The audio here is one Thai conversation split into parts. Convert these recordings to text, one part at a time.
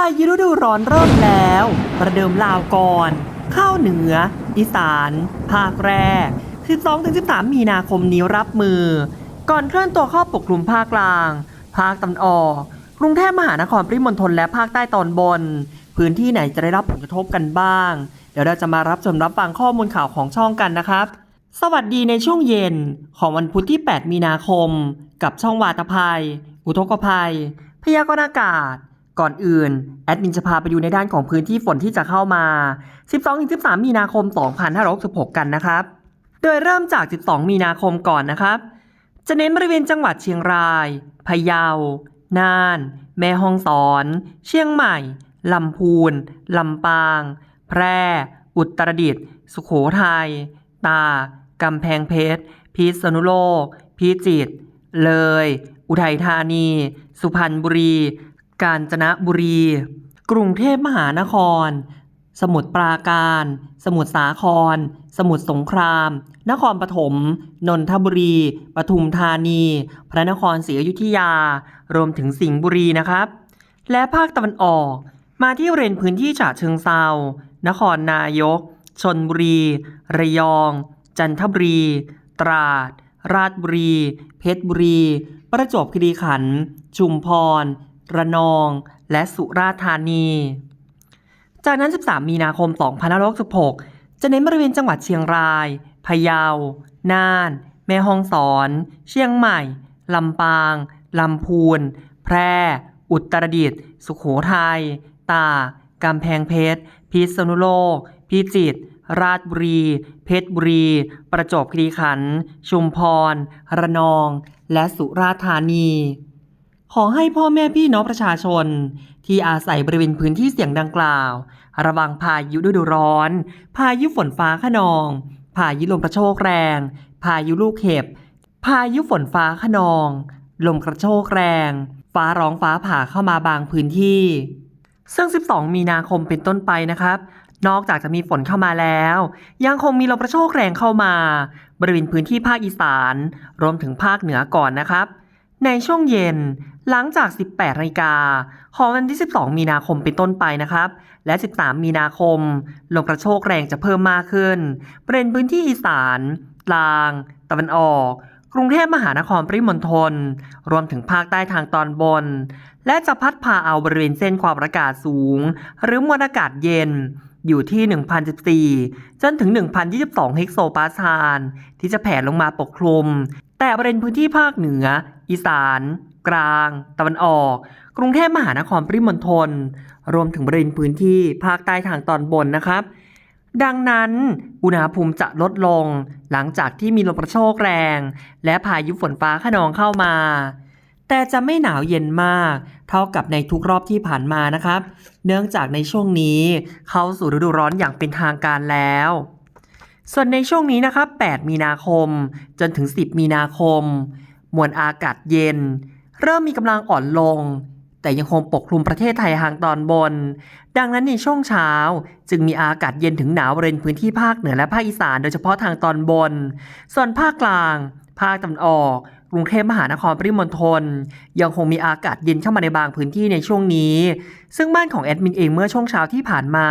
ายุฤดูร้อนเริ่มแล้ว ประเดิมลาวก่อน เข้าเหนือ อีสาน ภาคแรก 12-13 มีนาคมนี้รับมือ ก่อนเคลื่อนตัวเข้าปกคลุมภาคกลาง ภาคตะวันออก กรุงเทพมหานครปริมณฑลและภาคใต้ตอนบน พื้นที่ไหนจะได้รับผลกระทบกันบ้าง เดี๋ยวเราจะมารับชมรับฟังข้อมูลข่าวของช่องกันนะครับ สวัสดีในช่วงเย็นของวันพุธที่ 8 มีนาคม กับช่องวาตภัย อุทกภัย พยากรณ์อากาศ ก่อนอื่น แอดมินจะพาไปดูในด้านของพื้นที่ฝนที่จะเข้ามา 12-13 มีนาคม 2566 กันนะครับ โดยเริ่มจาก 12 มีนาคมก่อนนะครับ จะเน้นบริเวณจังหวัดเชียงราย พะเยา น่าน แม่ฮ่องสอน เชียงใหม่ ลำพูน ลำปาง แพร่ อุตรดิตถ์ สุโขทัย ตากกำแพงเพชร พิษณุโลก พิจิตร เลย อุทัยธานี สุพรรณบุรี กาญจนบุรี กรุงเทพมหานคร สมุทรปราการ สมุทรสาคร สมุทรสงคราม นครปฐม นนทบุรี ปทุมธานี พระนครศรีอยุธยา รวมถึงสิงห์บุรีนะครับ และภาคตะวันออก มาที่บริเวณพื้นที่ฉะเชิงเซา นครนายก ชนบุรี ระยอง จันทบุรี ตราด ราชบุรี เพชรบุรี ประจวบคีรีขันธ์ ชุมพร ระนอง และสุราษฎร์ธานี จากนั้น 13 มีนาคม 2566 จะเน้นบริเวณจังหวัดเชียงราย พะเยา น่าน แม่ฮ่องสอน เชียงใหม่ ลำปาง ลำพูน แพร่ อุตรดิตถ์ สุขโขทัย ตากกำแพงเพชร พิษณุโลก พิจิตรราชบุรี เพชรบุรี ประจวบคีรีขันธ์ ชุมพร ระนอง และสุราษฎร์ธานี ขอให้พ่อแม่พี่น้องประชาชน ที่อาศัยบริเวณพื้นที่เสี่ยงดังกล่าว ระวังพายุฤดูร้อน พายุฝนฟ้าขนอง พายุลมกระโชกแรง พายุลูกเห็บ พายุฝนฟ้าขนอง ลมกระโชกแรง ฟ้าร้องฟ้าผ่าเข้ามาบางพื้นที่ ซึ่ง 12 มีนาคมเป็นต้นไปนะครับนอกจากจะมีฝนเข้ามาแล้ว ยังคงมีลมกระโชกแรงเข้ามา บริเวณพื้นที่ภาคอีสาน รวมถึงภาคเหนือก่อนนะครับ ในช่วงเย็น หลังจาก 18นาฬิกาของวันที่ 12 มีนาคมเป็นต้นไปนะครับ และ 13 มีนาคม ลมกระโชกแรงจะเพิ่มมากขึ้นบริเวณพื้นที่อีสาน กลาง ตะวันออก กรุงเทพมหานครปริมณฑล รวมถึงภาคใต้ทางตอนบน และจะพัดพาเอาบริเวณเส้นความอากาศสูง หรือมวลอากาศเย็นอยู่ที่ 1,014 จนถึง 1,022 เฮกโซปาสคาลที่จะแผ่ลงมาปกคลุม แต่บริเวณพื้นที่ภาคเหนือ อีสาน กลาง ตะวันออก กรุงเทพมหานครปริมณฑลรวมถึงบริเวณพื้นที่ภาคใต้ทางตอนบนนะครับ ดังนั้นอุณหภูมิจะลดลง หลังจากที่มีลมกระโชกแรง และพายุฝนฟ้าขนองเข้ามา แต่จะไม่หนาวเย็นมาก เท่ากับในทุกรอบที่ผ่านมานะครับ เนื่องจากในช่วงนี้เข้าสู่ฤดูร้อนอย่างเป็นทางการแล้วส่วนในช่วงนี้นะครับ 8 มีนาคม จนถึง 10 มีนาคม มวลอากาศเย็น เริ่มมีกำลังอ่อนลง แต่ยังคงปกคลุมประเทศไทยทางตอนบน ดังนั้นในช่วงเช้า จึงมีอากาศเย็นถึงหนาวบริเวณพื้นที่ภาคเหนือและภาคอีสานโดยเฉพาะทางตอนบน ส่วนภาคกลาง ภาคตะวันออกกรุงเทพมหานครปริมณฑลยังคงมีอากาศเย็นเข้ามาในบางพื้นที่ในช่วงนี้ ซึ่งบ้านของแอดมินเองเมื่อช่วงเช้าที่ผ่านมา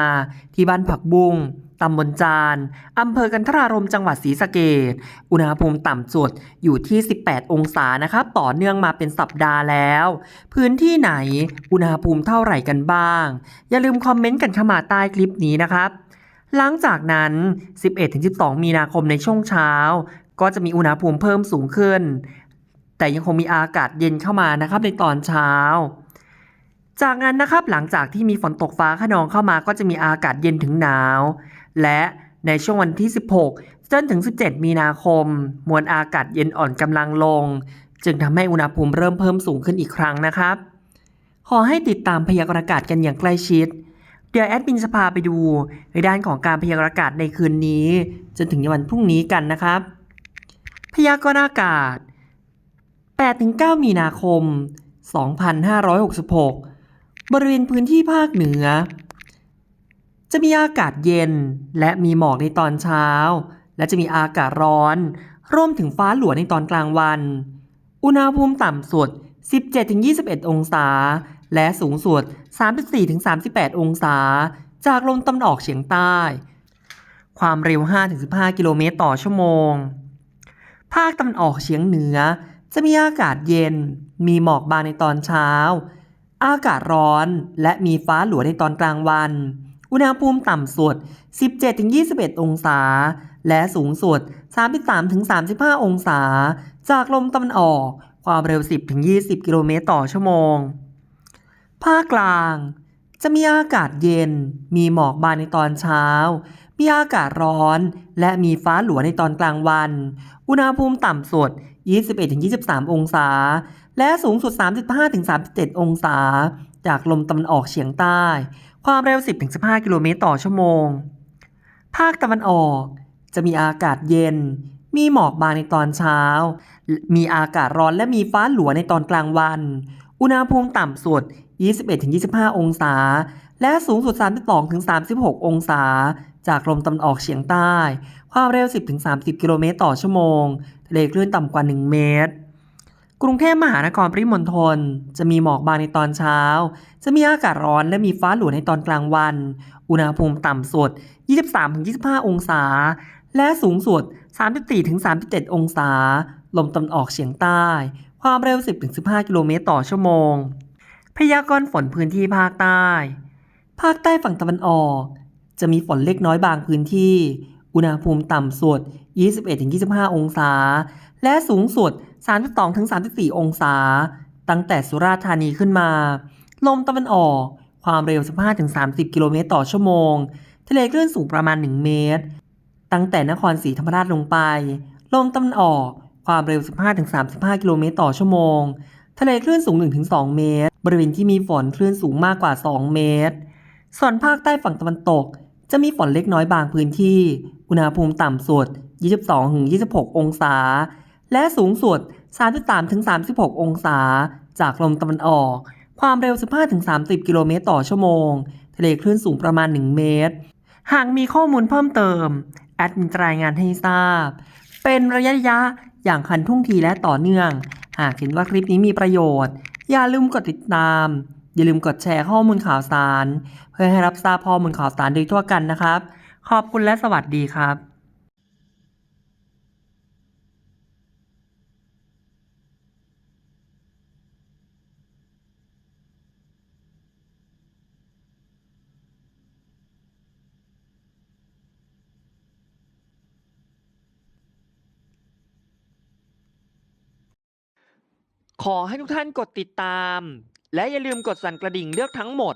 ที่บ้านผักบุ้ง ตำบลจานอำเภอกันทรารมจังหวัดศรีสะเกดอุณหภูมิต่ำสุดอยู่ที่ 18 องศานะครับ ต่อเนื่องมาเป็นสัปดาห์แล้ว พื้นที่ไหน อุณหภูมิเท่าไหร่กันบ้าง อย่าลืมคอมเมนต์กันเข้ามาใต้คลิปนี้นะครับ หลังจากนั้น 11-12 มีนาคมในช่วงเช้า ก็จะมีอุณหภูมิเพิ่มสูงขึ้น แต่ยังคงมีอากาศเย็นเข้ามานะครับในตอนเช้าจากนั้นนะครับหลังจากที่มีฝนตกฟ้าขนองเข้ามาก็จะมีอากาศเย็นถึงหนาว และในช่วงวันที่ 16 จนถึง 17 มีนาคม มวลอากาศเย็นอ่อนกำลังลง จึงทำให้อุณหภูมิเริ่มเพิ่มสูงขึ้นอีกครั้งนะครับ ขอให้ติดตามพยากรณ์อากาศกันอย่างใกล้ชิด เดี๋ยวแอดมินจะพาไปดู ในด้านของการพยากรณ์อากาศในคืนนี้ จนถึงวันพรุ่งนี้กันนะครับ พยากรณ์อากาศ 8-9 มีนาคม 2566 บริเวณพื้นที่ภาคเหนือ จะมีอากาศเย็นและมีหมอกในตอนเช้า และจะมีอากาศร้อนร่วมถึงฟ้าหลัวในตอนกลางวัน อุณหภูมิต่ำสุด 17-21 องศา และสูงสุด 34-38 องศา จากลมตะวันออกเฉียงใต้ ความเร็ว 5-15 กิโลเมตรต่อชั่วโมง ภาคตะวันออกเฉียงเหนือ จะมีอากาศเย็น มีหมอกบางในตอนเช้า อากาศร้อนและมีฟ้าหลัวในตอนกลางวัน อุณหภูมิต่ำสุด 17-21 องศา และสูงสุด 33-35 องศา จากลมตะวันออก ความเร็ว 10-20 กิโลเมตรต่อชั่วโมง ภาคกลาง จะมีอากาศเย็น มีหมอกบางในตอนเช้า มีอากาศร้อน และมีฟ้าหลัวในตอนกลางวัน อุณหภูมิต่ำสุด 21-23 องศา และสูงสุด 35-37 องศา จากลมตะวันออกเฉียงใต้ ความเร็ว 10-15 กิโลเมตรต่อชั่วโมง ภาคตะวันออกจะมีอากาศเย็น มีหมอกบางในตอนเช้า มีอากาศร้อนและมีฟ้าหลัวในตอนกลางวัน อุณหภูมิต่ำสุด 21-25 องศา และสูงสุด 32-36 องศา จากลมตะวันออกเฉียงใต้ ความเร็ว 10-30 กิโลเมตรต่อชั่วโมง ทะเลคลื่นต่ำกว่า 1 เมตร กรุงเทพมหานครปริมณฑลจะมีหมอกบางในตอนเช้า จะมีอากาศร้อนและมีฟ้าหลวในตอนกลางวัน อุณหภูมิต่ำสุด 23-25 องศา และสูงสุด 34-37 องศา ลมตะวันออกเฉียงใต้ ความเร็ว 10-15 กิโลเมตรต่อชั่วโมง พยากรณ์ฝนพื้นที่ภาคใต้ ภาคใต้ฝั่งตะวันออก จะมีฝนเล็กน้อยบางพื้นที่ อุณหภูมิต่ำสุด 21-25 องศา และสูงสุด 32-34 องศา ตั้งแต่สุราษฎร์ธานีขึ้นมา ลมตะวันออก ความเร็ว 15-30 กิโลเมตรต่อชั่วโมง ทะเลคลื่นสูงประมาณ 1 เมตร ตั้งแต่นครศรีธรรมราชลงไป ลมตะวันออก ความเร็ว 15-35 กิโลเมตรต่อชั่วโมง ทะเลคลื่นสูง 1-2 เมตร บริเวณที่มีฝนคลื่นสูงมากกว่า 2 เมตร ส่วนภาคใต้ฝั่งตะวันตกจะมีฝนเล็กน้อยบางพื้นที่ อุณหภูมิต่ำสุด 22-26 องศา และสูงสุด 33-36 องศา จากลมตะวันออก ความเร็ว 15-30 กิโลเมตรต่อชั่วโมง ทะเลคลื่นสูงประมาณ 1 เมตร หากมีข้อมูลเพิ่มเติม แอดมินรายงานให้ทราบ เป็นระยะๆอย่างคันทุ่งทีและต่อเนื่อง หากเห็นว่าคลิปนี้มีประโยชน์ อย่าลืมกดติดตาม อย่าลืมกดแชร์ข้อมูลข่าวสาร เพื่อให้รับทราบข้อมูลข่าวสารโดยทั่วกันนะครับ ขอบคุณและสวัสดีครับขอให้ทุกท่านกดติดตาม และอย่าลืมกดสั่นกระดิ่งเลือกทั้งหมด